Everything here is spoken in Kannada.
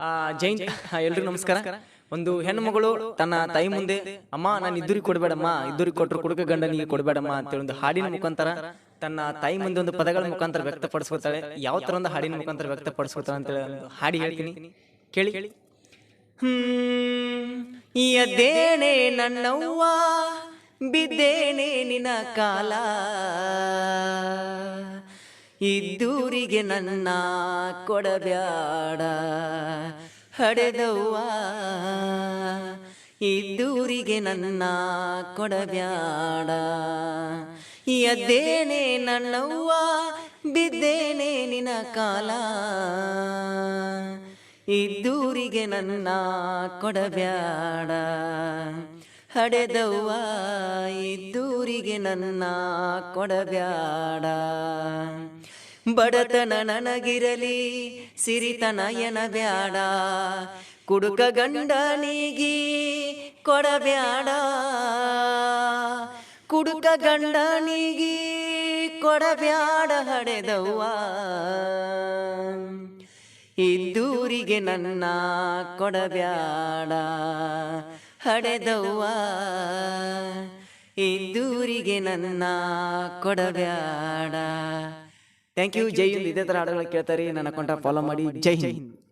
ಆ, ಜೈನ್ ಎಲ್ರಿಗೂ ನಮಸ್ಕಾರ. ಒಂದು ಹೆಣ್ಣು ಮಗಳು ತನ್ನ ತಾಯಿ ಮುಂದೆ ಅಮ್ಮ ನಾನು ಇದ್ದೂರಿಗೆ ಕೊಡಬೇಡಮ್ಮ ಇದ್ದೂರಿಗೆ ಕೊಟ್ಟರು ಕುಡುಕ ಗಂಡನಿಗೆ ಕೊಡಬೇಡಮ್ಮ ಅಂತೇಳಿ ಒಂದು ಹಾಡಿನ ಮುಖಾಂತರ ತನ್ನ ತಾಯಿ ಮುಂದೆ ಒಂದು ಪದಗಳ ಮುಖಾಂತರ ವ್ಯಕ್ತಪಡಿಸ್ಕೊತಾಳೆ ಯಾವ ತರ ಒಂದು ಹಾಡಿನ ಮುಖಾಂತರ ವ್ಯಕ್ತಪಡಿಸ್ಕೊತಾಳೆ ಅಂತೇಳಿ ಒಂದು ಹಾಡಿ ಹೇಳ್ತೀನಿ. ಕೇಳಿ. ಹ್ಮ್ ಎದ್ದೇನೆ ನನ್ನವ್ವ ಬಿದ್ದೇನೆ ನಿನ್ನ ಕಾಲ. ಇದ್ದೂರಿಗೆ ನನ್ನ ಕೊಡಬ್ಯಾಡ. ಹಡೆದವ್ವ ಇದ್ದೂರಿಗೆ ನನ್ನ ಕೊಡಬ್ಯಾಡ. ಎದ್ದೇನೆ ನನ್ನವ್ವ ಬಿದ್ದೇನೆ ನಿನ್ನ ಕಾಲ. ಇದ್ದೂರಿಗೆ ನನ್ನ ಕೊಡಬ್ಯಾಡ. ಹಡೆದವ್ವ ಇದ್ದೂರಿಗೆ ನನ್ನ ಕೊಡಬ್ಯಾಡ. ಬಡತನ ನನಗಿರಲಿ, ಸಿರಿತನ ಎನಬ್ಯಾಡ ಕುಡುಕ ಗಂಡನಿಗಿ ಕೊಡಬ್ಯಾಡ. ಕುಡುಕ ಗಂಡನಿಗಿ ಕೊಡಬ್ಯಾಡ ಹಡೆದವ್ವ. ಇದ್ದೂರಿಗೆ ನನ್ನ ಕೊಡಬ್ಯಾಡ. ಹಡೆದವ್ವ. ಇದ್ದೂರಿಗೆ ನನ್ನ ಕೊಡಬ್ಯಾಡ. Thank you Jai Hind. ಇದೇ ಥರ ಹಾಡುಗಳು ಕೇಳ್ತಾರೆ. ನನ್ನ ಕೊಂಟ ಫಾಲೋ ಮಾಡಿ. ಜೈ ಹಿಂದ್.